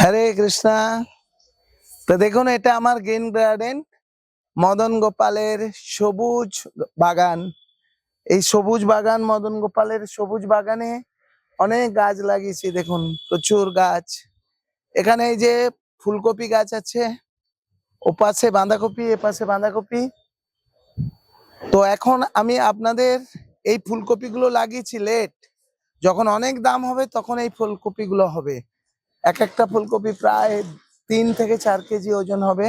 হরে কৃষ্ণা। তো দেখুন, এটা আমার গ্রিন গার্ডেন মদন গোপালের সবুজ বাগান। এই সবুজ বাগান, মদন গোপালের সবুজ বাগানে অনেক গাছ লাগিয়েছি, দেখুন, প্রচুর গাছ। এখানে এই যে ফুলকপি গাছ আছে, ওপাশে বাঁধাকপি, এপাশে বাঁধাকপি। তো এখন আমি আপনাদের এই ফুলকপিগুলো লাগিয়েছি লেট যখন অনেক দাম হবে, তখন এই ফুলকপিগুলো হবে। এক একটা ফুলকপি প্রায় তিন থেকে চার কেজি ওজন হবে।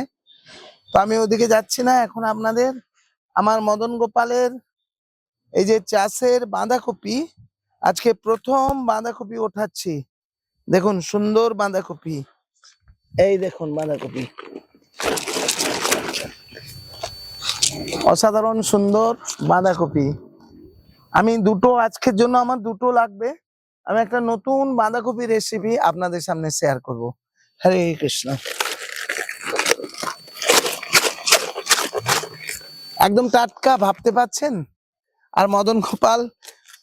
তো আমি ওদিকে যাচ্ছি না, এখন আপনাদের, আমার মদন গোপালের এই যে চাষের বাঁধাকপি, আজকে প্রথম বাঁধাকপি ওঠাচ্ছি। দেখুন, সুন্দর বাঁধাকপি। এই দেখুন বাঁধাকপি। অসাধারণ সুন্দর বাঁধাকপি। আমি দুটো, আজকের জন্য আমার দুটো লাগবে। আমি একটা নতুন বাঁধাকপি রেসিপি আপনাদের সামনে শেয়ার করব। হরে কৃষ্ণ। একদম টাটকা, ভাবতে পাচ্ছেন আর মদন গোপাল,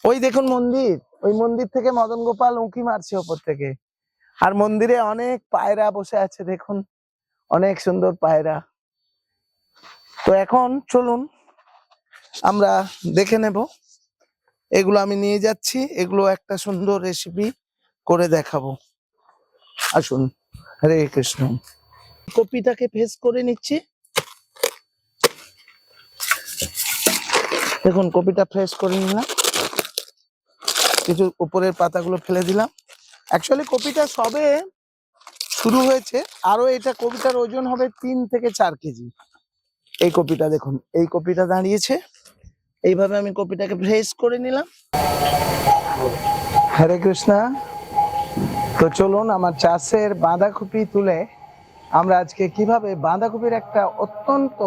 ওই দেখুন মন্দির, ওই মন্দির থেকে মদন গোপাল উঁকি মারছে ওপর থেকে। আর মন্দিরে অনেক পায়রা বসে আছে, দেখুন। অনেক সুন্দর পায়রা। তো এখন চলুন, আমরা দেখে নেব। এগুলো আমি নিয়ে যাচ্ছি, এগুলো একটা সুন্দর রেসিপি করে দেখাবো। আসুন, হরে কৃষ্ণ। কপিটাকে ফেস করে নিচ্ছি। দেখুন, কপিটা ফ্রেশ করে নিলাম। কিছু উপরের পাতাগুলো ফেলে দিলাম। অ্যাকচুয়ালি কপিটা সবে শুরু হয়েছে। আরও এটা কপিটার ওজন হবে তিন থেকে চার কেজি। এই কপিটা দেখুন, এই কপিটা দাঁড়িয়েছে। এইভাবে আমি কপিটাকে ফ্রেশ করে নিলাম। হরে কৃষ্ণা। তো চলুন আমার চাষের বাঁধাকপি তুলে আমরা আজকে কীভাবে বাঁধাকপির একটা অত্যন্ত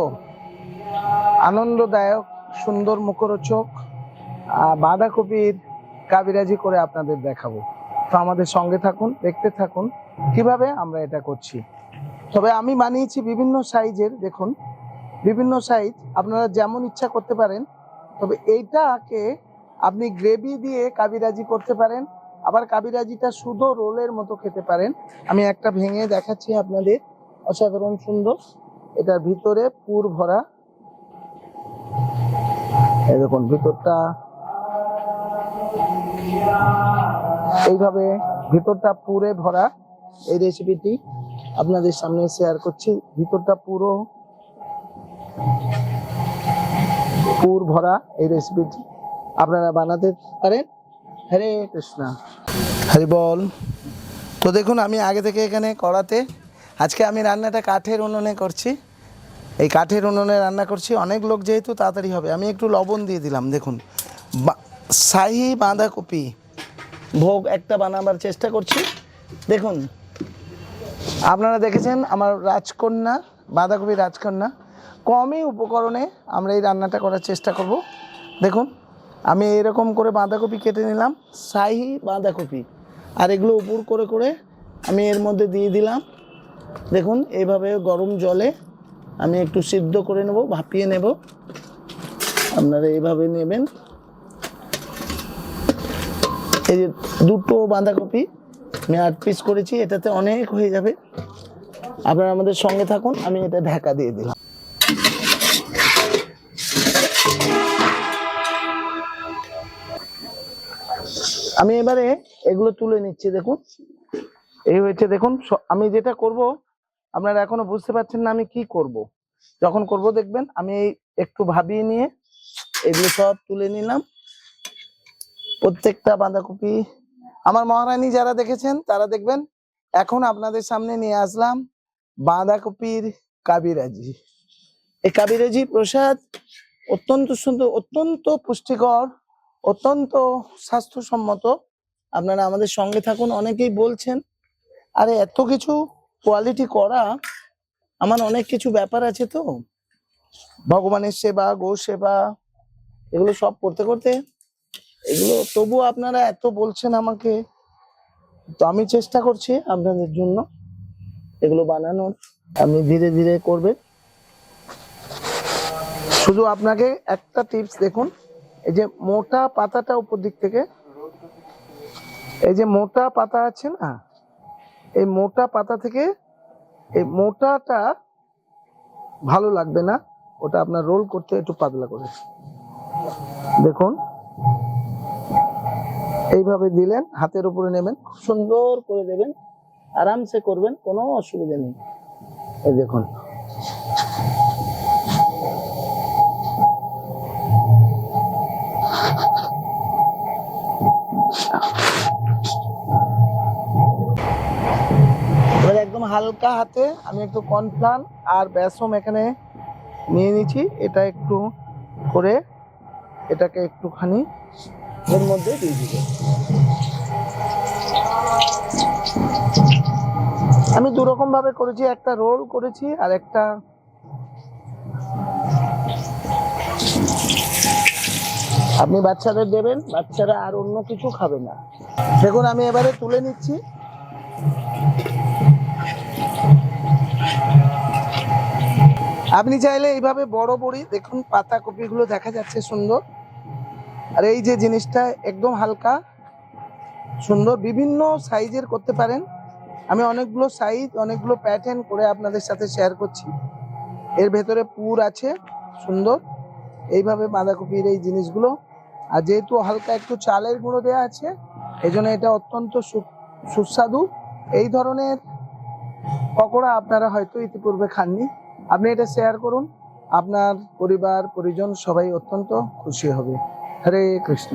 আনন্দদায়ক, সুন্দর মুখরোচক বাঁধাকপির কাবিরাজি করে আপনাদের দেখাবো। তো আমাদের সঙ্গে থাকুন, দেখতে থাকুন কীভাবে আমরা এটা করছি। তবে আমি বানিয়েছি বিভিন্ন সাইজের, দেখুন, বিভিন্ন সাইজ। আপনারা যেমন ইচ্ছা করতে পারেন তবে এইটাকে আপনি গ্রেভি দিয়ে কাবিরাজি করতে পারেন, আবার কাবিরাজিটা শুধু রোলের মতো খেতে পারেন। আমি একটা ভেঙে দেখাচ্ছি আপনাদের, অসাধারণ সুন্দর। এটার ভিতরে পুর ভরা। দেখুন, ভিতরটা। এইভাবে ভিতরটা পুরে ভরা এই রেসিপিটি আপনাদের সামনে শেয়ার করছি। ভিতরটা পুরো পুর ভরা এই রেসিপিটি আপনারা বানাতে পারেন। হরে কৃষ্ণ। হরি বল। তো দেখুন, আমি আগে থেকে এখানে কড়াতে, আজকে আমি রান্নাটা কাঠের উনুনে করছি। এই কাঠের উনুনে রান্না করছি, অনেক লোক যেহেতু তাড়াতাড়ি হবে, আমি একটু লবণ দিয়ে দিলাম, দেখুন। শাহি বাঁধাকপি ভোগ একটা বানাবার চেষ্টা করছি। দেখুন, আপনারা দেখেছেন আমার রাজকন্যা, বাঁধাকপি রাজকন্যা কমই উপকরণে আমরা এই রান্নাটা করার চেষ্টা করব। দেখুন, আমি এরকম করে বাঁধাকপি কেটে নিলাম, শাহি বাঁধাকপি। আর এগুলো উপর করে করে আমি এর মধ্যে দিয়ে দিলাম। দেখুন, এইভাবে গরম জলে আমি একটু সিদ্ধ করে নেব, ভাপিয়ে নেব। আপনারা এইভাবে নেবেন। এই যে দুটো বাঁধাকপি আমি আট পিস করেছি, এটাতে অনেক হয়ে যাবে। আপনারা আমাদের সঙ্গে থাকুন, আমি এটা ঢাকা দিয়ে দিলাম। আমি এবারে এগুলো তুলে নিচ্ছি, দেখুন। এই হয়েছে, দেখুন আমি যেটা করব, আপনারা এখনও বুঝতে পারছেন না আমি কি করব। যখন করব, দেখবেন, আমি একটু ভাবিয়ে নিয়ে এগুলো সব তুলে নিলাম। প্রত্যেকটা বাঁধাকপি, আমার মহারানী যারা দেখেছেন, তারা দেখবেন, এখন আপনাদের সামনে নিয়ে আসলাম বাঁধাকপির কাবিরাজি। এই কাবিরাজি প্রসাদ অত্যন্ত সুন্দর, অত্যন্ত পুষ্টিকর অত্যন্ত স্বাস্থ্যসম্মত। আপনারা আমাদের সঙ্গে থাকুন, অনেকেই বলছেন, আরে, এত কিছু কোয়ালিটি করা, আমার অনেক কিছু ব্যাপার আছে তো। ভগবানের সেবা গো সেবা, এগুলো সব করতে করতে, এগুলো তবু আপনারা এত বলছেন আমাকে, তো আমি চেষ্টা করছি আপনাদের জন্য এগুলো বানানোর। আপনি ধীরে ধীরে করবেন। শুধু আপনাকে একটা টিপস দেখুন এই যে মোটা পাতাটা উপর দিক থেকে এই যে মোটা পাতা আছে না এই মোটা পাতা থেকে এই মোটাটা ভালো লাগবে না ওটা আপনার রোল করতে একটু পাতলা করে। দেখুন এইভাবে দিলেন হাতের উপরে নেবেন। খুব সুন্দর করে দেবেন আরামসে করবেন কোনো অসুবিধা নেই। এই দেখুন এবার একদম হালকা হাতে আমি একটু কর্নফ্লান আর বেসম এখানে নিয়ে নিয়েছি। এটা একটু করে এটাকে একটুখানি এর মধ্যে দিয়ে দিব। আমি দু রকম ভাবে করেছি, একটা রোল করেছি আর একটা আপনি বাচ্চাদের দেবেন, বাচ্চারা আর অন্য কিছু খাবে না। দেখুন, আমি এবারে তুলে নিচ্ছি। আপনি চাইলে এইভাবে বড় বড়ি, দেখুন পাতা কপিগুলো দেখা যাচ্ছে সুন্দর। আর এই যে জিনিসটা একদম হালকা, সুন্দর, বিভিন্ন সাইজের করতে পারেন। আমি অনেকগুলো সাইজ, অনেকগুলো প্যাটার্ন করে আপনাদের সাথে শেয়ার করছি। এর ভেতরে পুর আছে, সুন্দর। এইভাবে বাঁধাকপির এই জিনিসগুলো আর যেহেতু হালকা একটু চালের গুঁড়ো দেওয়া আছে এই এটা অত্যন্ত সুস্বাদু। এই ধরনের পকোড়া আপনারা হয়তো ইতিপূর্বে খাননি। আপনি এটা শেয়ার করুন। আপনার পরিবার, পরিজন সবাই অত্যন্ত খুশি হবে। হরে কৃষ্ণ।